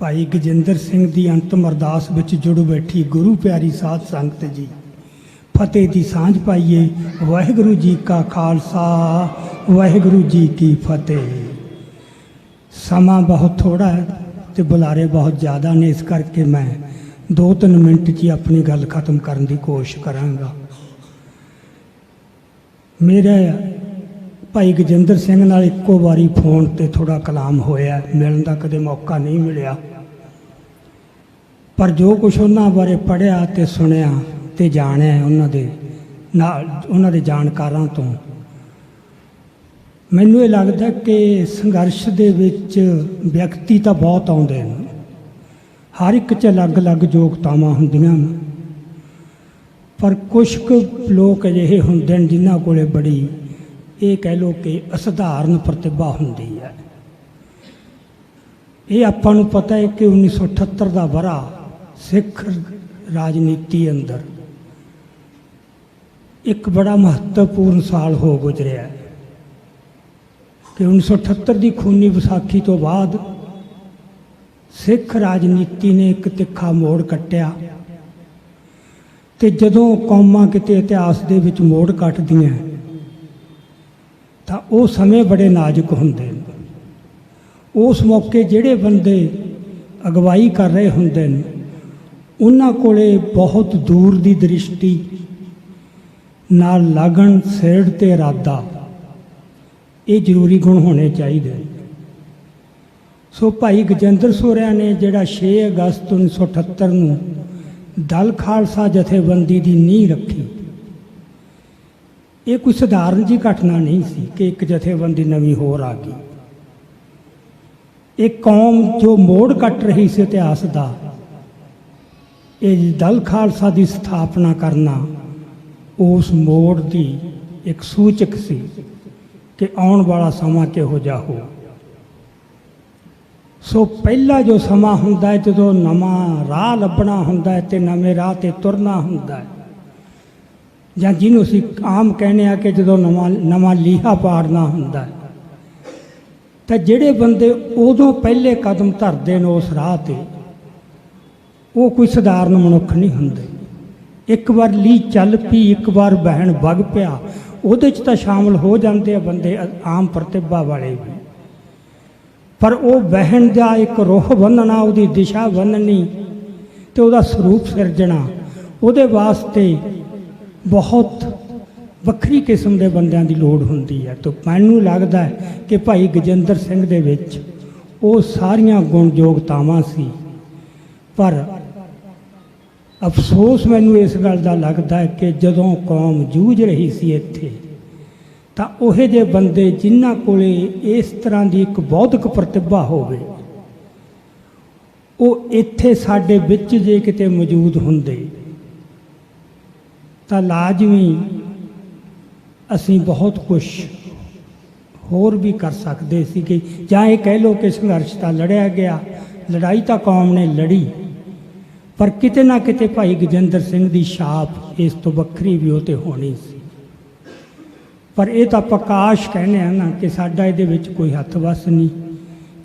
ਭਾਈ ਗਜਿੰਦਰ ਸਿੰਘ ਦੀ ਅੰਤਮ ਅਰਦਾਸ ਵਿੱਚ ਜੁੜ ਬੈਠੀ ਗੁਰੂ ਪਿਆਰੀ ਸਾਧ ਸੰਗਤ ਜੀ। ਫਤਿਹ ਦੀ ਸਾਂਝ ਪਾਈਏ, ਵਾਹਿਗੁਰੂ ਜੀ ਕਾ ਖਾਲਸਾ, ਵਾਹਿਗੁਰੂ ਜੀ ਕੀ ਫਤਿਹ। ਸਮਾਂ ਬਹੁਤ ਥੋੜਾ ਹੈ ਤੇ ਬੁਲਾਰੇ ਬਹੁਤ ਜ਼ਿਆਦਾ ਨੇ, ਇਸ ਕਰਕੇ ਮੈਂ 2-3 ਮਿੰਟ 'ਚ ਹੀ ਆਪਣੀ ਗੱਲ ਖਤਮ ਕਰਨ ਦੀ ਕੋਸ਼ਿਸ਼ ਕਰਾਂਗਾ। ਮੇਰੇ ਭਾਈ ਗਜਿੰਦਰ ਸਿੰਘ ਨਾਲ ਇੱਕੋ ਵਾਰੀ ਫੋਨ ਤੇ ਥੋੜਾ ਕਲਾਮ ਹੋਇਆ। ਮਿਲਣ ਦਾ ਕਦੇ ਮੌਕਾ ਨਹੀਂ ਮਿਲਿਆ। ਪਰ ਜੋ ਕੁਝ ਉਹਨਾਂ ਬਾਰੇ ਪੜ੍ਹਿਆ ਤੇ ਸੁਣਿਆ ਤੇ ਜਾਣਿਆ ਉਹਨਾਂ ਦੇ ਨਾਲ, ਉਹਨਾਂ ਦੇ ਜਾਣਕਾਰਾਂ ਤੋਂ, ਮੈਨੂੰ ਇਹ ਲੱਗਦਾ ਕਿ ਸੰਘਰਸ਼ ਦੇ ਵਿੱਚ ਵਿਅਕਤੀ ਤਾਂ ਬਹੁਤ ਆਉਂਦੇ ਨੇ ਹਰ ਇੱਕ 'ਚ ਅਲੱਗ-ਅਲੱਗ ਯੋਗਤਾਵਾਂ ਹੁੰਦੀਆਂ ਨੇ ਪਰ ਕੁਝ ਕੁ ਲੋਕ ਅਜਿਹੇ ਹੁੰਦੇ ਨੇ ਜਿਨ੍ਹਾਂ ਕੋਲੇ ਬੜੀ ਇਹ ਕਹਿ ਲੋ ਕਿ ਅਸਧਾਰਨ ਪ੍ਰਤਿਭਾ ਹੁੰਦੀ ਹੈ। ਇਹ ਆਪਾਂ ਨੂੰ ਪਤਾ ਹੈ ਕਿ 1978 ਦਾ ਵਰਾ ਸਿੱਖ ਰਾਜਨੀਤੀ ਅੰਦਰ ਇੱਕ ਬੜਾ ਮਹੱਤਵਪੂਰਨ ਸਾਲ ਹੋ ਗੁਜ਼ਰਿਆ ਹੈ ਕਿ 1978 ਦੀ ਖੂਨੀ ਵਿਸਾਖੀ ਤੋਂ ਬਾਅਦ ਸਿੱਖ ਰਾਜਨੀਤੀ ਨੇ ਇੱਕ ਤਿੱਖਾ ਮੋੜ ਕੱਟਿਆ ਤੇ ਜਦੋਂ ਕੌਮਾਂ ਕਿਤੇ ਇਤਿਹਾਸ ਦੇ ਵਿੱਚ ਮੋੜ ਕੱਟਦੀਆਂ ਤਾਂ ਉਹ ਸਮੇਂ ਬੜੇ ਨਾਜ਼ੁਕ ਹੁੰਦੇ ਨੇ। ਉਸ ਮੌਕੇ ਜਿਹੜੇ ਬੰਦੇ ਅਗਵਾਈ ਕਰ ਰਹੇ ਹੁੰਦੇ ਨੇ, ਉਹਨਾਂ ਕੋਲੇ ਬਹੁਤ ਦੂਰ ਦੀ ਦ੍ਰਿਸ਼ਟੀ, ਨਾਲ ਲਗਨ ਸਿਰੜ ਤੇ ਇਰਾਦਾ, ਇਹ ਜ਼ਰੂਰੀ ਗੁਣ ਹੋਣੇ ਚਾਹੀਦੇ ਸੋ ਭਾਈ ਗਜੇਂਦਰ ਸੋਰਿਆ ਨੇ ਜਿਹੜਾ 6 ਅਗਸਤ 1978 ਨੂੰ ਦਲ ਖਾਲਸਾ ਜਥੇਬੰਦੀ ਦੀ ਨੀਂਹ ਰੱਖੀ ਇਹ ਕੋਈ ਸਧਾਰਨ ਜੀ ਘਟਨਾ ਨਹੀਂ ਸੀ ਕਿ ਇੱਕ ਜਥੇਬੰਦੀ ਨਵੀਂ ਹੋਰ ਆ ਗਈ। ਇਹ ਕੌਮ ਜੋ ਮੋੜ ਕੱਟ ਰਹੀ ਸੀ ਇਤਿਹਾਸ ਦਾ, ਇਹ ਦਲ ਖਾਲਸਾ ਦੀ ਸਥਾਪਨਾ ਕਰਨਾ, ਉਸ ਮੋੜ ਦੀ ਇੱਕ ਸੂਚਕ ਸੀ ਕਿ ਆਉਣ ਵਾਲਾ ਸਮਾਂ ਕਿਹੋ ਜਿਹਾ ਹੋ। ਸੋ ਪਹਿਲਾ ਜੋ ਸਮਾਂ ਹੁੰਦਾ ਹੈ, ਜਦੋਂ ਨਵਾਂ ਰਾਹ ਲੱਭਣਾ ਹੁੰਦਾ ਹੈ ਤੇ ਨਵੇਂ ਰਾਹ ਤੇ ਤੁਰਨਾ ਹੁੰਦਾ ਹੈ ਜਾਂ ਜਿਹਨੂੰ ਅਸੀਂ ਆਮ ਕਹਿੰਦੇ ਆ ਕਿ ਜਦੋਂ ਨਵਾਂ ਨਵਾਂ ਲੀਹਾ ਪਾੜਨਾ ਹੁੰਦਾ ਤਾਂ ਜਿਹੜੇ ਬੰਦੇ ਉਦੋਂ ਪਹਿਲੇ ਕਦਮ ਧਰਦੇ ਨੇ ਉਸ ਰਾਹ ਤੇ, ਉਹ ਕੋਈ ਸਧਾਰਨ ਮਨੁੱਖ ਨਹੀਂ ਹੁੰਦੇ। ਇੱਕ ਵਾਰ ਲੀ ਚੱਲ ਪਈ, ਇੱਕ ਵਾਰ ਬਹਿਣ ਵਗ ਪਿਆ, ਉਹਦੇ ਚ ਤਾਂ ਸ਼ਾਮਲ ਹੋ ਜਾਂਦੇ ਆ ਬੰਦੇ ਆਮ ਪ੍ਰਤਿਭਾ ਵਾਲੇ ਵੀ। ਪਰ ਉਹ ਬਹਿਣ ਦਾ ਇੱਕ ਰੋਹ ਬੰਨਣਾ, ਉਹਦੀ ਦਿਸ਼ਾ ਬੰਨਣੀ ਤੇ ਉਹਦਾ ਸਰੂਪ ਸਿਰਜਣਾ, ਉਹਦੇ ਵਾਸਤੇ ਬਹੁਤ ਵੱਖਰੀ ਕਿਸਮ ਦੇ ਬੰਦਿਆਂ ਦੀ ਲੋੜ ਹੁੰਦੀ ਹੈ। ਤਾਂ ਮੈਨੂੰ ਲੱਗਦਾ ਹੈ ਕਿ ਭਾਈ ਗਜਿੰਦਰ ਸਿੰਘ ਦੇ ਵਿੱਚ ਉਹ ਸਾਰੀਆਂ ਗੁਣ ਯੋਗਤਾਵਾਂ ਸੀ। ਪਰ ਅਫਸੋਸ ਮੈਨੂੰ ਇਸ ਗੱਲ ਦਾ ਲੱਗਦਾ ਹੈ ਕਿ ਜਦੋਂ ਕੌਮ ਜੂਝ ਰਹੀ ਸੀ ਇੱਥੇ, ਤਾਂ ਉਹੇ ਜੇ ਬੰਦੇ ਜਿਨ੍ਹਾਂ ਕੋਲੇ ਇਸ ਤਰ੍ਹਾਂ ਦੀ ਇੱਕ ਬੌਧਿਕ ਪ੍ਰਤਿਭਾ ਹੋਵੇ, ਉਹ ਇੱਥੇ ਸਾਡੇ ਵਿੱਚ ਜੇ ਕਿਤੇ ਮੌਜੂਦ ਹੁੰਦੇ। ਤਾਂ ਲਾਜ਼ਮੀ ਅਸੀਂ ਬਹੁਤ ਕੁਝ ਹੋਰ ਵੀ ਕਰ ਸਕਦੇ ਸੀ ਕਿ ਜਾਂ ਇਹ ਕਹਿ ਲਓ ਕਿ ਸੰਘਰਸ਼ ਤਾਂ ਲੜਿਆ ਗਿਆ, ਲੜਾਈ ਤਾਂ ਕੌਮ ਨੇ ਲੜੀ, ਪਰ ਕਿਤੇ ਨਾ ਕਿਤੇ ਭਾਈ ਗਜਿੰਦਰ ਸਿੰਘ ਦੀ ਛਾਪ ਇਸ ਤੋਂ ਵੱਖਰੀ ਵੀ ਉਹ ਤੇ ਹੋਣੀ ਸੀ। ਪਰ ਇਹ ਤਾਂ ਪ੍ਰਕਾਸ਼ ਕਹਿੰਦੇ ਆ ਨਾ ਕਿ ਸਾਡਾ ਇਹਦੇ ਵਿੱਚ ਕੋਈ ਹੱਥ ਵਸ ਨਹੀਂ।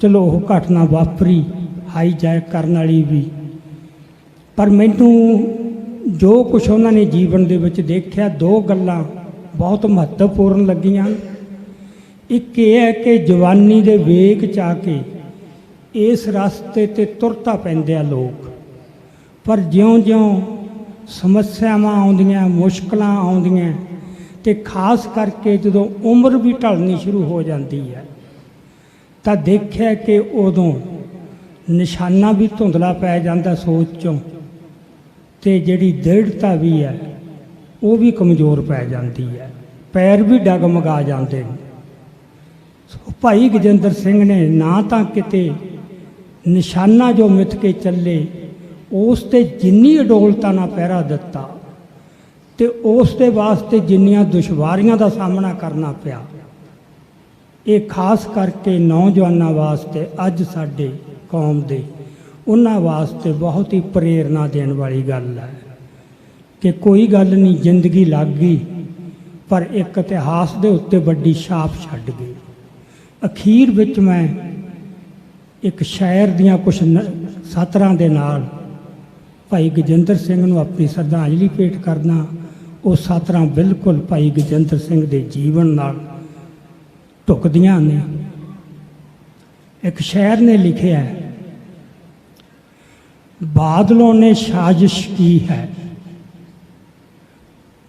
ਚਲੋ ਉਹ ਘਟਨਾ ਵਾਪਰੀ, ਹਾਈਜੈਕ ਕਰਨ ਵਾਲੀ ਵੀ। ਪਰ ਮੈਨੂੰ ਜੋ ਕੁਝ ਉਹਨਾਂ ਨੇ ਜੀਵਨ ਦੇ ਵਿੱਚ ਦੇਖਿਆ, ਦੋ ਗੱਲਾਂ ਬਹੁਤ ਮਹੱਤਵਪੂਰਨ ਲੱਗੀਆਂ। ਇੱਕ ਇਹ ਹੈ ਕਿ ਜਵਾਨੀ ਦੇ ਵੇਗ ਚ ਆ ਕੇ ਇਸ ਰਸਤੇ ਤੇ ਤੁਰਤਾ ਪੈਂਦੇ ਆ ਲੋਕ। ਪਰ ਜਿਉਂ-ਜਿਉਂ ਸਮੱਸਿਆਵਾਂ ਆਉਂਦੀਆਂ, ਮੁਸ਼ਕਲਾਂ ਆਉਂਦੀਆਂ ਤੇ ਖਾਸ ਕਰਕੇ ਜਦੋਂ ਉਮਰ ਵੀ ਢਲਣੀ ਸ਼ੁਰੂ ਹੋ ਜਾਂਦੀ ਹੈ, ਤਾਂ ਦੇਖਿਆ ਕਿ ਉਦੋਂ ਨਿਸ਼ਾਨਾ ਵੀ ਧੁੰਦਲਾ ਪੈ ਜਾਂਦਾ ਸੋਚ ਚੋਂ। ਤੇ ਜਿਹੜੀ ਦ੍ਰਿੜਤਾ ਵੀ ਹੈ, ਉਹ ਵੀ ਕਮਜ਼ੋਰ ਪੈ ਜਾਂਦੀ ਹੈ। ਪੈਰ ਵੀ ਡਗਮਗਾ ਜਾਂਦੇ ਨੇ। ਸੋ ਭਾਈ ਗਜਿੰਦਰ ਸਿੰਘ ਨੇ ਨਾ ਤਾਂ ਕਿਤੇ ਨਿਸ਼ਾਨਾ ਜੋ ਮਿੱਥ ਕੇ ਚੱਲੇ, ਉਸ ਤੇ ਜਿੰਨੀ ਅਡੋਲਤਾ ਨਾਲ ਪਹਿਰਾ ਦਿੱਤਾ ਤੇ ਉਸ ਦੇ ਵਾਸਤੇ ਜਿੰਨੀਆਂ ਦੁਸ਼ਵਾਰੀਆਂ ਦਾ ਸਾਹਮਣਾ ਕਰਨਾ ਪਿਆ, ਇਹ ਖਾਸ ਕਰਕੇ ਨੌਜਵਾਨਾਂ ਵਾਸਤੇ ਅੱਜ ਸਾਡੇ ਕੌਮ ਦੇ ਉਹਨਾਂ ਵਾਸਤੇ ਬਹੁਤ ਹੀ ਪ੍ਰੇਰਣਾ ਦੇਣ ਵਾਲੀ ਗੱਲ ਹੈ ਕਿ ਕੋਈ ਗੱਲ ਨਹੀਂ, ਜ਼ਿੰਦਗੀ ਲੱਗ ਗਈ, ਪਰ ਇੱਕ ਇਤਿਹਾਸ ਦੇ ਉੱਤੇ ਵੱਡੀ ਛਾਪ ਛੱਡ ਗਈ। ਅਖੀਰ ਵਿੱਚ ਮੈਂ ਇੱਕ ਸ਼ਾਇਰ ਦੀਆਂ ਕੁਝ ਸਾਤਰਾਂ ਦੇ ਨਾਲ ਭਾਈ ਗਜਿੰਦਰ ਸਿੰਘ ਨੂੰ ਆਪਣੀ ਸ਼ਰਧਾਂਜਲੀ ਭੇਟ ਕਰਨਾ ਉਹ ਸਤਰਾਂ ਬਿਲਕੁਲ ਭਾਈ ਗਜਿੰਦਰ ਸਿੰਘ ਦੇ ਜੀਵਨ ਨਾਲ ਢੁਕਦੀਆਂ ਨੇ। ਇੱਕ ਸ਼ਾਇਰ ਨੇ ਲਿਖਿਆ ਹੈ ਬਾਦਲੋं ने साजिश की है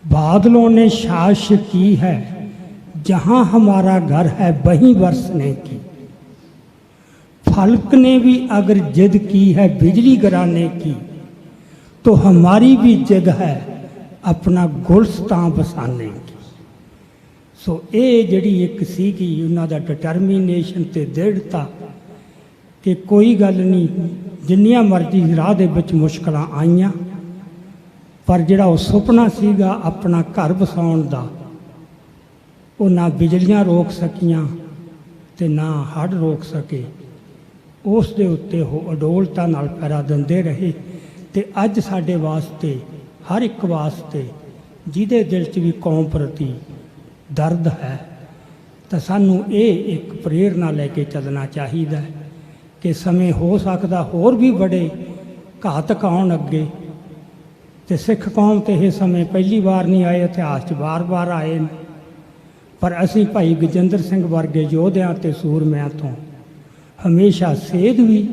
बादलों ने साजिश की है जहां हमारा घर है वहीं बरसने की फल्क ने भी अगर जिद की है बिजली गिराने की तो हमारी भी जिद है अपना गुलस्तां बसाने की ਸੋ ਇਹ ਜਿਹੜੀ ਇੱਕ ਸੀਗੀ ਉਹਨਾਂ ਦਾ ਡਿਟਰਮੀਨੇਸ਼ਨ ਤੇ ਦ੍ਰਿੜਤਾ ਕਿ ਕੋਈ ਗੱਲ ਨਹੀਂ, ਜਿੰਨੀਆਂ ਮਰਜ਼ੀ ਰਾਹ ਦੇ ਵਿੱਚ ਮੁਸ਼ਕਲਾਂ ਆਈਆਂ, ਪਰ ਜਿਹੜਾ ਉਹ ਸੁਪਨਾ ਸੀਗਾ ਆਪਣਾ ਘਰ ਵਸਾਉਣ ਦਾ, ਉਹ ਨਾ ਬਿਜਲੀਆਂ ਰੋਕ ਸਕੀਆਂ ਤੇ ਨਾ ਹੜ੍ਹ ਰੋਕ ਸਕੇ। ਉਸ ਦੇ ਉੱਤੇ ਉਹ ਅਡੋਲਤਾ ਨਾਲ ਪੈਰਾ ਦਿੰਦੇ ਰਹੇ ਤੇ ਅੱਜ ਸਾਡੇ ਵਾਸਤੇ, ਹਰ ਇੱਕ ਵਾਸਤੇ ਜਿਹਦੇ ਦਿਲ 'ਚ ਵੀ ਕੌਮ ਪ੍ਰਤੀ ਦਰਦ ਹੈ, ਤਾਂ ਸਾਨੂੰ ਇਹ ਇੱਕ ਪ੍ਰੇਰਨਾ ਲੈ ਕੇ ਚੱਲਣਾ ਚਾਹੀਦਾ ਹੈ। ਕਿ ਸਮੇਂ ਹੋ ਸਕਦਾ ਹੋਰ ਵੀ ਬੜੇ ਘਾਤਕ ਆਉਣ ਅੱਗੇ। ਤੇ ਸਿੱਖ ਕੌਮ ਤੇ ਇਹ ਸਮੇਂ ਪਹਿਲੀ ਵਾਰ ਨਹੀਂ ਆਏ, ਇਤਿਹਾਸ 'ਚ ਵਾਰ-ਵਾਰ ਆਏ ਨੇ। ਪਰ ਅਸੀਂ ਭਾਈ ਗਜਿੰਦਰ ਸਿੰਘ ਵਰਗੇ ਯੋਧਿਆਂ ਤੇ ਸੂਰਮਿਆਂ ਤੋਂ ਹਮੇਸ਼ਾ ਸੇਧ ਵੀ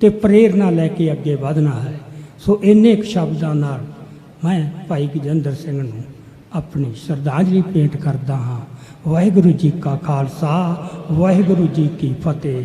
ਤੇ ਪ੍ਰੇਰਨਾ ਲੈ ਕੇ ਅੱਗੇ ਵਧਣਾ ਹੈ। ਸੋ ਇੰਨੇ ਕੁ ਸ਼ਬਦਾਂ ਨਾਲ ਮੈਂ ਭਾਈ ਗਜਿੰਦਰ ਸਿੰਘ ਨੂੰ ਆਪਣੀ ਸ਼ਰਧਾਂਜਲੀ ਭੇਂਟ ਕਰਦਾ ਹਾਂ। ਵਾਹਿਗੁਰੂ ਜੀ ਕਾ ਖਾਲਸਾ, ਵਾਹਿਗੁਰੂ ਜੀ ਕੀ ਫਤਿਹ।